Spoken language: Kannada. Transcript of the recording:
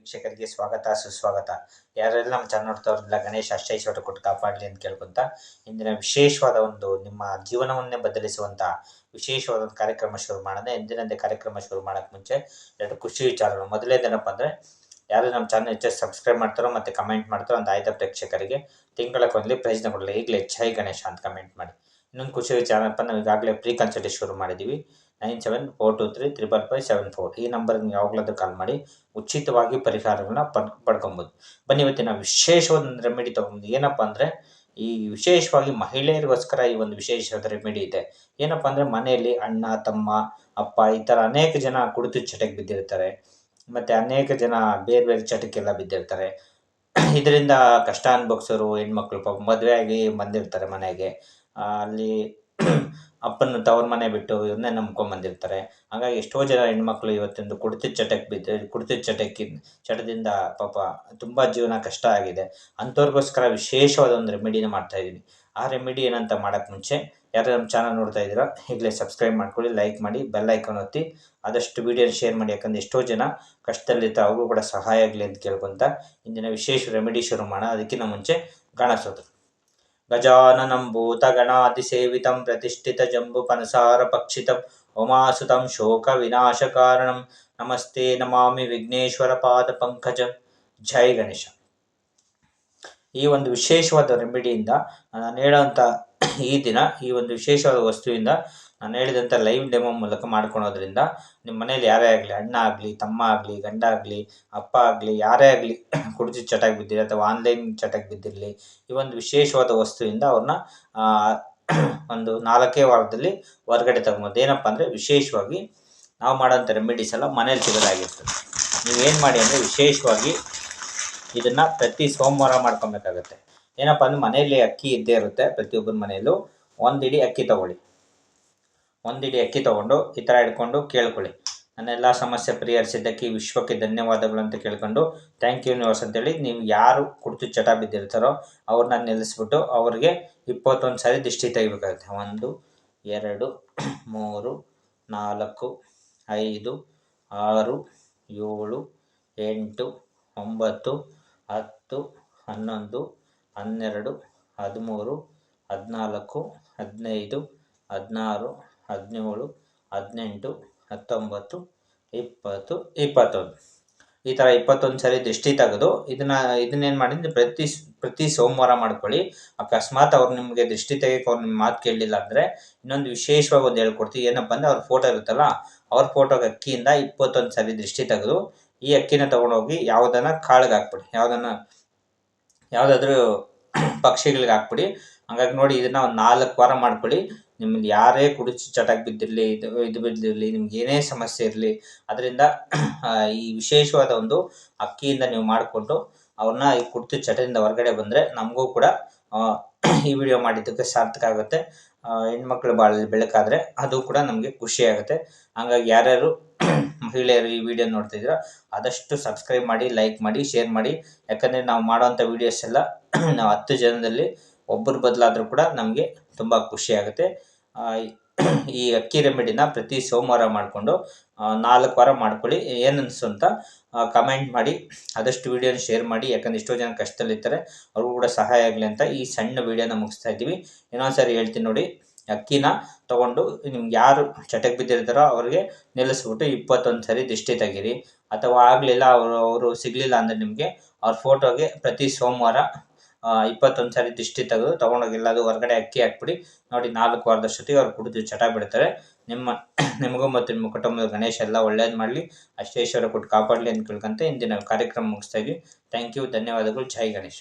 ವೀಕ್ಷಕರಿಗೆ ಸ್ವಾಗತ, ಸುಸ್ವಾಗತ. ಯಾರೆಲ್ಲ ನಮ್ಮ ಚಾನಲ್ ನೋಡ್ತಾವ್ರಲ್ಲ, ಗಣೇಶ ಅಷ್ಟೈಶ್ವರ ಕೊಟ್ಟು ಕಾಪಾಡಲಿ ಅಂತ ಕೇಳ್ಕೊಂತ ಇಂದಿನ ವಿಶೇಷವಾದ ಒಂದು ನಿಮ್ಮ ಜೀವನವನ್ನೇ ಬದಲಿಸುವಂತ ವಿಶೇಷವಾದ ಒಂದು ಕಾರ್ಯಕ್ರಮ ಶುರು ಮಾಡೋಣ. ಎಂದಿನಂತೆ ಕಾರ್ಯಕ್ರಮ ಶುರು ಮಾಡೋಕ್ಕೆ ಮುಂಚೆ ಎರಡು ಖುಷಿ ವಿಚಾರಗಳು. ಮೊದಲೇದೇನಪ್ಪ ಅಂದರೆ ಯಾರು ನಮ್ಮ ಚಾನಲ್ ಹೆಚ್ಚು ಸಬ್ಸ್ಕ್ರೈಬ್ ಮಾಡ್ತಾರೋ ಮತ್ತು ಕಮೆಂಟ್ ಮಾಡ್ತಾರೋ ಅಂತ ಆಯ್ದ ಪ್ರೇಕ್ಷಕರಿಗೆ ತಿಂಗಳಕ್ಕೊಂದ್ಲಿ ಪ್ರಯೋಜನ ಕೊಡಲಿ ಈಗಲೇ, ಜೈ ಗಣೇಶ ಅಂತ ಕಮೆಂಟ್ ಮಾಡಿ. ಇನ್ನೊಂದು ಖುಷಿ ವಿಚಾರಪ್ಪ ನಾವು ಈಗಾಗಲೇ ಪ್ರೀ ಕನ್ಸಲ್ಟೇಷನ್ ಶುರು ಮಾಡಿದ್ದೀವಿ nine seven four two three triple five seven four ಈ ನಂಬರ್ಗೆ ಯಾವಾಗಲಾದ್ರೂ ಕಾಲ್ ಮಾಡಿ ಉಚಿತವಾಗಿ ಪರಿಹಾರಗಳನ್ನ ಪಡ್, ಪಡ್ಕೊಬೋದು. ಬನ್ನಿ ಇವತ್ತಿನ ವಿಶೇಷವಾದ ಒಂದು ರೆಮಿಡಿ ತೊಗೊಂಡು ಏನಪ್ಪ ಅಂದರೆ ಈ ವಿಶೇಷವಾಗಿ ಮಹಿಳೆಯರಿಗೋಸ್ಕರ ಈ ಒಂದು ವಿಶೇಷವಾದ ರೆಮಿಡಿ ಇದೆ. ಏನಪ್ಪ ಅಂದರೆ ಮನೆಯಲ್ಲಿ ಅಣ್ಣ, ತಮ್ಮ, ಅಪ್ಪ ಈ ಥರ ಅನೇಕ ಜನ ಕುಡಿತು ಚಟಕ್ಕೆ ಬಿದ್ದಿರ್ತಾರೆ. ಮತ್ತು ಅನೇಕ ಜನ ಬೇರೆ ಬೇರೆ ಚಟಕ್ಕೆಲ್ಲ ಬಿದ್ದಿರ್ತಾರೆ. ಇದರಿಂದ ಕಷ್ಟ ಅನುಭವಿಸೋರು, ಹೆಣ್ಮಕ್ಳು ಪಾಪ ಮದುವೆ ಆಗಿ ಬಂದಿರ್ತಾರೆ ಮನೆಗೆ. ಅಲ್ಲಿ ಅಪ್ಪನ ತವ್ರ ಮನೆ ಬಿಟ್ಟು ಇವನ್ನೇ ನಂಬ್ಕೊಂಬಂದಿರ್ತಾರೆ ಹಾಗಾಗಿ ಎಷ್ಟೋ ಜನ ಹೆಣ್ಮಕ್ಳು ಇವತ್ತಿಂದು ಕುಡಿತ ಚಟಕ್ಕೆ ಬಿದ್ದು, ಕುಡಿತ ಚಟಕ್ಕೆ ಚಟದಿಂದ ಪಾಪ ತುಂಬ ಜೀವನ ಕಷ್ಟ ಆಗಿದೆ. ಅಂಥವ್ರಿಗೋಸ್ಕರ ವಿಶೇಷವಾದ ಒಂದು ರೆಮಿಡಿನ ಮಾಡ್ತಾ ಇದ್ದೀನಿ ಆ ರೆಮಿಡಿ ಏನಂತ ಮಾಡೋಕ್ಕೆ ಮುಂಚೆ ಯಾರು ನಮ್ಮ ಚಾನಲ್ ನೋಡ್ತಾ ಇದ್ದೀರಾ, ಈಗಲೇ ಸಬ್ಸ್ಕ್ರೈಬ್ ಮಾಡ್ಕೊಳ್ಳಿ, ಲೈಕ್ ಮಾಡಿ, ಬೆಲ್ ಐಕಾನ್ ಒತ್ತಿ, ಆದಷ್ಟು ವೀಡಿಯೋನ ಶೇರ್ ಮಾಡಿ. ಯಾಕಂದ್ರೆ ಎಷ್ಟೋ ಜನ ಕಷ್ಟದಲ್ಲಿರ್ತಾರೆ ಅವ್ರಿಗೂ ಕೂಡ ಸಹಾಯ ಆಗಲಿ ಅಂತ ಕೇಳ್ಕೊತ ಇಂದಿನ ವಿಶೇಷ ರೆಮಿಡಿ ಶುರು ಮಾಡೋಣ. ಅದಕ್ಕಿಂತ ಮುಂಚೆ ಗಣಸೋದ್ರು गजाननं भूतगणादिसेवितं प्रतिष्ठितजम्बुपनसारपक्षितम् उमासुतं शोकविनाशकारणं। ನಮಸ್ತೆ ನಮಾಮಿ ವಿಘ್ನೇಶ್ವರ ಪಾದ ಪಂಕಜ ಜೈ ಗಣೇಶ ಈ ಒಂದು ವಿಶೇಷವಾದ ರೆಮಿಡಿಯಿಂದ ನಾನು ಹೇಳೋಂಥ ಈ ದಿನ, ಈ ಒಂದು ವಿಶೇಷವಾದ ವಸ್ತುವಿಂದ ನಾನು ಹೇಳಿದಂಥ ಲೈವ್ ಡೆಮೋ ಮೂಲಕ ಮಾಡ್ಕೊಳೋದ್ರಿಂದ ನಿಮ್ಮ ಮನೇಲಿ ಯಾರೇ ಆಗಲಿ, ಅಣ್ಣ ಆಗಲಿ, ತಮ್ಮ ಆಗಲಿ, ಗಂಡ ಆಗಲಿ, ಅಪ್ಪ ಆಗಲಿ, ಯಾರೇ ಆಗಲಿ ಕುಡಿದು ಚಟಾಗಿ ಬಿದ್ದಿರಲಿ ಅಥವಾ ಆನ್ಲೈನ್ ಚಟಾಗಿ ಬಿದ್ದಿರಲಿ, ಈ ಒಂದು ವಿಶೇಷವಾದ ವಸ್ತುವಿಂದ ಅವ್ರನ್ನ ಒಂದು ನಾಲ್ಕೇ ವಾರದಲ್ಲಿ ಹೊರಗಡೆ ತಗೊಬೋದು. ಏನಪ್ಪ ಅಂದರೆ ವಿಶೇಷವಾಗಿ ನಾವು ಮಾಡೋಂಥ ರೆಮಿಡೀಸ್ ಎಲ್ಲ ಮನೇಲಿ ಸಿಗೋದಾಗಿರ್ತದೆ. ನೀವೇನು ಮಾಡಿ ಅಂದರೆ ವಿಶೇಷವಾಗಿ ಇದನ್ನು ಪ್ರತಿ ಸೋಮವಾರ ಮಾಡ್ಕೊಬೇಕಾಗತ್ತೆ. ಏನಪ್ಪ ಅಂದರೆ ಮನೆಯಲ್ಲಿ ಅಕ್ಕಿ ಇದ್ದೇ ಇರುತ್ತೆ, ಪ್ರತಿಯೊಬ್ಬರ ಮನೆಯಲ್ಲೂ ಒಂದು ಇಡೀ ಅಕ್ಕಿ ತೊಗೊಳ್ಳಿ. ಒಂದು ಇಡೀ ಅಕ್ಕಿ ತಗೊಂಡು ಈ ಥರ ಹಿಡ್ಕೊಂಡು ಕೇಳ್ಕೊಳ್ಳಿ. ನನ್ನೆಲ್ಲ ಸಮಸ್ಯೆ ಪರಿಹರಿಸಿದ್ದಕ್ಕೆ ವಿಶ್ವಕ್ಕೆ ಧನ್ಯವಾದಗಳು ಅಂತ ಕೇಳ್ಕೊಂಡು ಥ್ಯಾಂಕ್ ಯು ಯೂನಿವರ್ಸ್ ಅಂತೇಳಿ ನೀವು ಯಾರು ಕುಡಿದು ಚಟ ಬಿದ್ದಿರ್ತಾರೋ ಅವ್ರನ್ನ ನಿಲ್ಲಿಸ್ಬಿಟ್ಟು ಅವ್ರಿಗೆ ಇಪ್ಪತ್ತೊಂದು ಸಾರಿ ದಿಷ್ಟಿ ತೆಗಿಬೇಕಾಗುತ್ತೆ. ಒಂದು, ಎರಡು, ಮೂರು, ನಾಲ್ಕು, ಐದು, ಆರು, ಏಳು, ಎಂಟು, ಒಂಬತ್ತು, ಹತ್ತು, ಹನ್ನೊಂದು, ಹನ್ನೆರಡು, ಹದಿಮೂರು, ಹದಿನಾಲ್ಕು, ಹದಿನೈದು, ಹದಿನಾರು ಹದಿನೇಳು, ಹದಿನೆಂಟು, ಹತ್ತೊಂಬತ್ತು, ಇಪ್ಪತ್ತು, ಇಪ್ಪತ್ತೊಂದು. ಈ ಥರ ಇಪ್ಪತ್ತೊಂದು ಸರಿ ದೃಷ್ಟಿ ತೆಗೆದು ಇದನ್ನ ಇದನ್ನೇನು ಮಾಡಿದ್ರೆ ಪ್ರತಿ ಪ್ರತಿ ಸೋಮವಾರ ಮಾಡ್ಕೊಳ್ಳಿ. ಅಕಸ್ಮಾತ್ ಅವ್ರು ನಿಮಗೆ ದೃಷ್ಟಿ ತೆಗಿಯೋಕೆ ಅವ್ರು ನಿಮ್ಮ ಮಾತು ಕೇಳಲಿಲ್ಲ ಅಂದರೆ ಇನ್ನೊಂದು ವಿಶೇಷವಾಗಿ ಒಂದು ಹೇಳ್ಕೊಡ್ತೀವಿ. ಏನಪ್ಪ ಅಂದರೆ ಅವ್ರ ಫೋಟೋ ಇರುತ್ತಲ್ಲ, ಅವ್ರ ಫೋಟೋಗೆ ಅಕ್ಕಿಯಿಂದ ಇಪ್ಪತ್ತೊಂದು ಸರಿ ದೃಷ್ಟಿ ತೆಗೆದು ಈ ಅಕ್ಕಿನ ತೊಗೊಂಡೋಗಿ ಯಾವುದನ್ನ ಕಾಳಿಗೆ ಹಾಕ್ಬಿಡಿ. ಯಾವುದನ್ನ, ಯಾವುದಾದ್ರೂ ಪಕ್ಷಿಗಳಿಗೆ ಹಾಕ್ಬಿಡಿ. ಹಂಗಾಗಿ ನೋಡಿ ಇದನ್ನ ಒಂದು ನಾಲ್ಕು ವಾರ ಮಾಡ್ಕೊಳ್ಳಿ. ನಿಮ್ಗೆ ಯಾರೇ ಕುಡಿಸಿ ಚಟಕ್ಕೆ ಬಿದ್ದಿರಲಿ ಇದು ಇದು ಬಿದ್ದಿರಲಿ ನಿಮ್ಗೆ ಏನೇ ಸಮಸ್ಯೆ ಇರಲಿ ಅದರಿಂದ ಈ ವಿಶೇಷವಾದ ಒಂದು ಅಕ್ಕಿಯಿಂದ ನೀವು ಮಾಡಿಕೊಂಡು ಅವ್ರನ್ನ ಈ ಕುಡಿತು ಚಟದಿಂದ ಹೊರಗಡೆ ಬಂದರೆ ನಮಗೂ ಕೂಡ ಈ ವಿಡಿಯೋ ಮಾಡಿದ್ದಕ್ಕೆ ಸಾರ್ಥಕ ಆಗುತ್ತೆ. ಹೆಣ್ಮಕ್ಳು ಬಾಳಲ್ಲಿ ಬೆಳಕಾದ್ರೆ ಅದು ಕೂಡ ನಮಗೆ ಖುಷಿಯಾಗುತ್ತೆ ಹಂಗಾಗಿ ಯಾರ್ಯಾರು ಮಹಿಳೆಯರು ಈ ವಿಡಿಯೋ ನೋಡ್ತಿದ್ದೀರಾ ಆದಷ್ಟು ಸಬ್ಸ್ಕ್ರೈಬ್ ಮಾಡಿ ಲೈಕ್ ಮಾಡಿ ಶೇರ್ ಮಾಡಿ. ಯಾಕಂದರೆ ನಾವು ಮಾಡೋವಂಥ ವೀಡಿಯೋಸ್ ಎಲ್ಲ ನಾವು ಹತ್ತು ಜನದಲ್ಲಿ ಒಬ್ಬರು ಬದಲಾದರೂ ಕೂಡ ನಮಗೆ ತುಂಬ ಖುಷಿ ಆಗುತ್ತೆ. ಆ, ಈ ಅಕ್ಕಿ ರೆಮಿಡಿನ ಪ್ರತಿ ಸೋಮವಾರ ಮಾಡಿಕೊಂಡು ನಾಲ್ಕು ವಾರ ಮಾಡ್ಕೊಳ್ಳಿ. ಏನನ್ನಿಸು ಅಂತ ಕಮೆಂಟ್ ಮಾಡಿ, ಆದಷ್ಟು ವೀಡಿಯೋನ ಶೇರ್ ಮಾಡಿ. ಯಾಕಂದ್ರೆ ಎಷ್ಟೋ ಜನ ಕಷ್ಟದಲ್ಲಿರ್ತಾರೆ, ಅವ್ರಿಗೂ ಕೂಡ ಸಹಾಯ ಆಗಲಿ ಅಂತ ಈ ಸಣ್ಣ ವೀಡಿಯೋನ ಮುಗಿಸ್ತಾ ಇದ್ದೀವಿ. ಇನ್ನೊಂದು ಸಾರಿ ಹೇಳ್ತೀನಿ ನೋಡಿ, ಅಕ್ಕಿನ ತಗೊಂಡು ನಿಮ್ಗೆ ಯಾರು ಚಟಕ್ಕೆ ಬಿದ್ದಿರ್ತಾರೋ ಅವ್ರಿಗೆ ನಿಲ್ಲಿಸ್ಬಿಟ್ಟು ಇಪ್ಪತ್ತೊಂದು ಸರಿ ದಿಷ್ಟಿ ತೆಗೀರಿ. ಅಥವಾ ಆಗಲಿಲ್ಲ, ಅವರು ಅವರು ಸಿಗಲಿಲ್ಲ ಅಂದರೆ ನಿಮಗೆ ಅವ್ರ ಫೋಟೋಗೆ ಪ್ರತಿ ಸೋಮವಾರ ಇಪ್ಪತ್ತೊಂದು ಸಾರಿ ದಿಷ್ಟಿ ತೆಗೆದು ತೊಗೊಂಡೋಗಿ ಎಲ್ಲಾದರೂ ಹೊರಗಡೆ ಅಕ್ಕಿ ಹಾಕ್ಬಿಡಿ. ನೋಡಿ ನಾಲ್ಕು ವಾರದಷ್ಟೊತ್ತಿಗೆ ಅವ್ರು ಕುಡಿದು ಚಟ ಬಿಡ್ತಾರೆ. ನಿಮ್ಮ ನಿಮಗೂ ಮತ್ತು ನಿಮ್ಮ ಕುಟುಂಬದ ಗಣೇಶ ಎಲ್ಲ ಒಳ್ಳೇದು ಮಾಡಲಿ. ಅಷ್ಟೇಶ್ವರ ಕೊಟ್ಟು ಕಾಪಾಡಲಿ ಅಂತ ಕೇಳ್ಕೊಂತ ಇಂದಿನ ಕಾರ್ಯಕ್ರಮ ಮುಗಿಸ್ತಾ ಇದ್ವಿ. ಥ್ಯಾಂಕ್ ಯು ಧನ್ಯವಾದಗಳು. ಜೈ ಗಣೇಶ್.